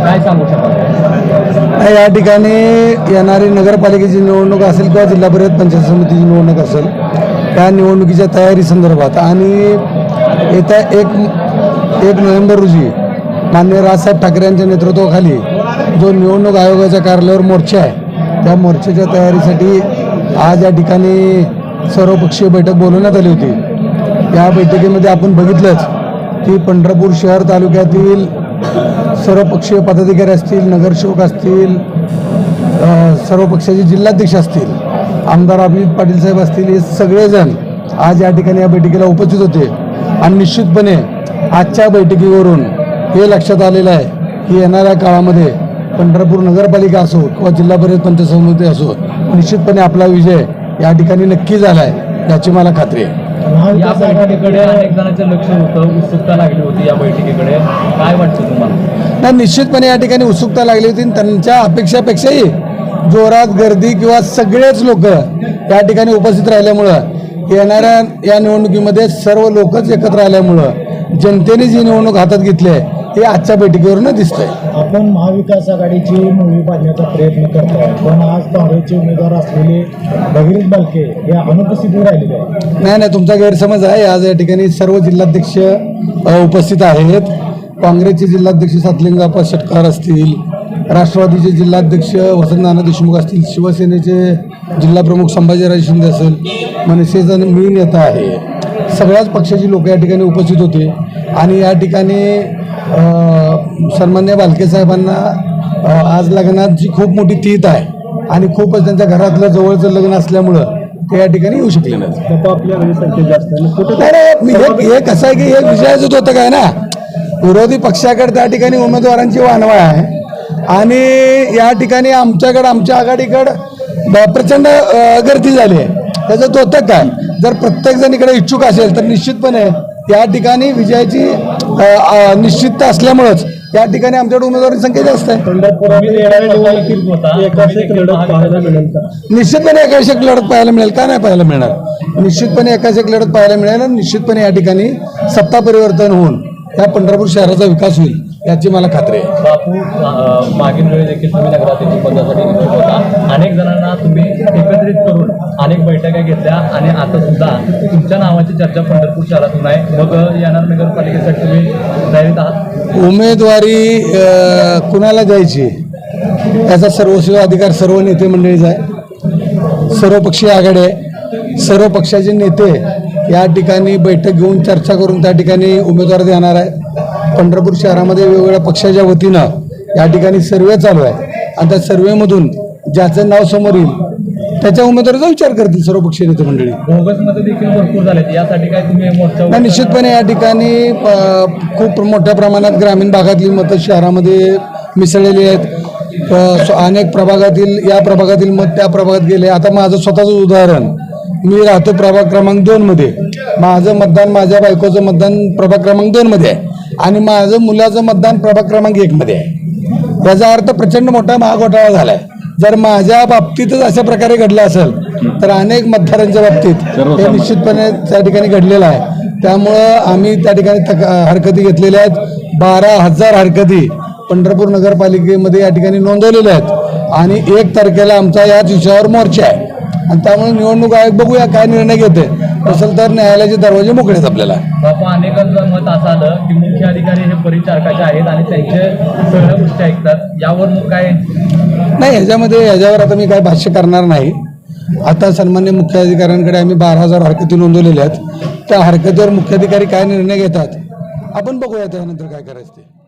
काय सांगू शकाल या ठिकाणी येणारी नगरपालिकेची निवडणूक असेल किंवा जिल्हा परिषद पंचायत समितीची निवडणूक असेल त्या निवडणुकीच्या तयारी संदर्भात आणि येत्या एक एक नोव्हेंबर रोजी माननीय राजसाहेब ठाकरे यांच्या नेतृत्वाखाली जो निवडणूक आयोगाच्या कार्यालयावर मोर्चा आहे त्या मोर्चाच्या तयारीसाठी आज या ठिकाणी सर्वपक्षीय बैठक बोलवण्यात आली होती. या बैठकीमध्ये आपण बघितलंच की पंढरपूर शहर तालुक्यातील सर्व पक्षीय पदाधिकारी असतील नगरसेवक असतील सर्व पक्षाचे जिल्हाध्यक्ष असतील आमदार अभिजित पाटील साहेब असतील हे सगळेजण आज या ठिकाणी या बैठकीला उपस्थित होते. आणि निश्चितपणे आजच्या बैठकीवरून हे लक्षात आलेलं आहे की येणाऱ्या काळामध्ये पंढरपूर नगरपालिका असो किंवा जिल्हा परिषद पंचायत समिती असो निश्चितपणे आपला विजय या ठिकाणी नक्की झाला आहे याची मला खात्री आहे. या बैठकीकडे अनेक जणांचं लक्ष होतं उत्सुकता लागली होती या बैठकीकडे. काय वाटतं तुम्हाला? नाही निश्चितपणे या ठिकाणी उत्सुकता लागली होती त्यांच्या अपेक्षापेक्षाही जोरात गर्दी किंवा सगळेच लोक या ठिकाणी उपस्थित राहिल्यामुळं येणाऱ्या या निवडणुकीमध्ये सर्व लोकच एकत्र आल्यामुळं जनतेने जी निवडणूक हातात घेतली आहे. हे आजच्या बैठकीवरून दिसतंय. आपण महाविकास आघाडीची मुळी बांधण्याचा प्रयत्न करताय. पण आज काँग्रेसचे उमेदवार असलेले भगीरथ बालके हे अनुपस्थित राहिलेले आहेत. नाही नाही तुमचा गैरसमज आहे. आज या ठिकाणी सर्व जिल्हाध्यक्ष उपस्थित आहेत. काँग्रेसचे जिल्हाध्यक्ष सातलिंगाप्पा शेटकार असतील. राष्ट्रवादीचे जिल्हाध्यक्ष वसंतनाना देशमुख असतील. शिवसेनेचे जिल्हाप्रमुख संभाजीराज शिंदे असेल. मनसेचा मी नेता आहे. सगळ्याच पक्षाची लोक या ठिकाणी उपस्थित होते. आणि या ठिकाणी सन्मान्य बालके साहेबांना आज लग्नाची खूप मोठी तीत आहे आणि खूपच त्यांच्या घरातलं जवळचं लग्न असल्यामुळं ते या ठिकाणी येऊ शकले नाही हे कसं आहे की हे विजयाचंच होतं काय ना? विरोधी पक्षाकडे त्या ठिकाणी उमेदवारांची वानवा आहे. आणि या ठिकाणी आमच्याकडं आमच्या आघाडीकडं प्रचंड गर्दी झाली आहे. त्याचं होतं काय? जर प्रत्येक जण इकडे इच्छुक असेल तर निश्चितपणे या ठिकाणी विजयाची निश्चितता असल्यामुळंच या ठिकाणी आमच्याकडे उमेदवारांची संख्या जास्त आहे. निश्चितपणे एकाच एक लढत पाहायला मिळेल का? नाही पाहायला मिळणार. निश्चितपणे एकाच एक लढत पाहायला मिळेल आणि निश्चितपने या ठिकाणी सत्ता परिवर्तन होऊन या पंढरपूर शहराचा विकास होईल. याची मला खात्री आहे. बापू मागील वेळी देखील तुम्ही नगराध्यक्ष पदासाठी इच्छुक होता. अनेक जणांना तुम्ही एकत्रित करून अनेक बैठका घेतल्या आणि आता सुद्धा तुमच्या नावाची चर्चा पंढरपूर शहरातून आहे. मग येणार नगरपालिकेसाठी तुम्ही तयारीत आहात? उमेदवारी कुणाला द्यायची? याचा सर्वस्व अधिकार सर्व नेते मंडळीचा आहे. सर्व पक्षीय आघाडी आहे. सर्व पक्षाचे नेते या ठिकाणी बैठक घेऊन चर्चा करून त्या ठिकाणी उमेदवार देणार आहे पंढरपूर शहरामध्ये वेगवेगळ्या पक्षाच्या वतीनं या ठिकाणी सर्वे चालू आहे. आणि त्या सर्वेमधून ज्याचं नाव समोर येईल त्याच्या उमेदवाराचा विचार करतील सर्व पक्षीय नेते मंडळी. नाही निश्चितपणे या ठिकाणी खूप मोठ्या प्रमाणात ग्रामीण भागातली मतं शहरामध्ये मिसळलेली आहेत. अनेक प्रभागातील या प्रभागातील मत त्या प्रभागात गेले. आता माझं स्वतःचं उदाहरण मी राहतो प्रभाग क्रमांक दोनमध्ये माझं मतदान माझ्या बायकोचं मतदान प्रभाग क्रमांक दोनमध्ये आहे. आणि माझं मुलाचं मतदान प्रभाग क्रमांक एकमध्ये आहे. याचा अर्थ प्रचंड मोठा महाघोटाळा झालाय. जर माझ्या बाबतीतच अशा प्रकारे घडलं असेल तर अनेक मतदारांच्या बाबतीत हे निश्चितपणे त्या ठिकाणी घडलेलं आहे. त्यामुळं आम्ही त्या ठिकाणी हरकती घेतलेल्या आहेत. बारा हजार हरकती पंढरपूर नगरपालिकेमध्ये या ठिकाणी नोंदवलेल्या आहेत. आणि एक तारखेला आमचा याच विषयावर मोर्चा आहे. आणि त्यामुळे निवडणूक आयोग बघूया काय निर्णय घेते असेल तर न्यायालयाचे दरवाजे मोकळे आहेत आपल्याला. बापा अनेकांचं मत असं आलं की मुख्य अधिकारी हे परिचारकाचे आहेत आणि त्यांचे सगळ्या गोष्टी ऐकतात. यावर मग काय? नाही ह्याच्यामध्ये ह्याच्यावर आता मी काय भाष्य करणार नाही. आता सन्मान्य मुख्याधिकाऱ्यांकडे आम्ही बारा हजार हरकती नोंदवलेल्या आहेत. त्या हरकतीवर मुख्याधिकारी काय निर्णय घेतात? आपण बघूया त्यानंतर काय करायचं ते.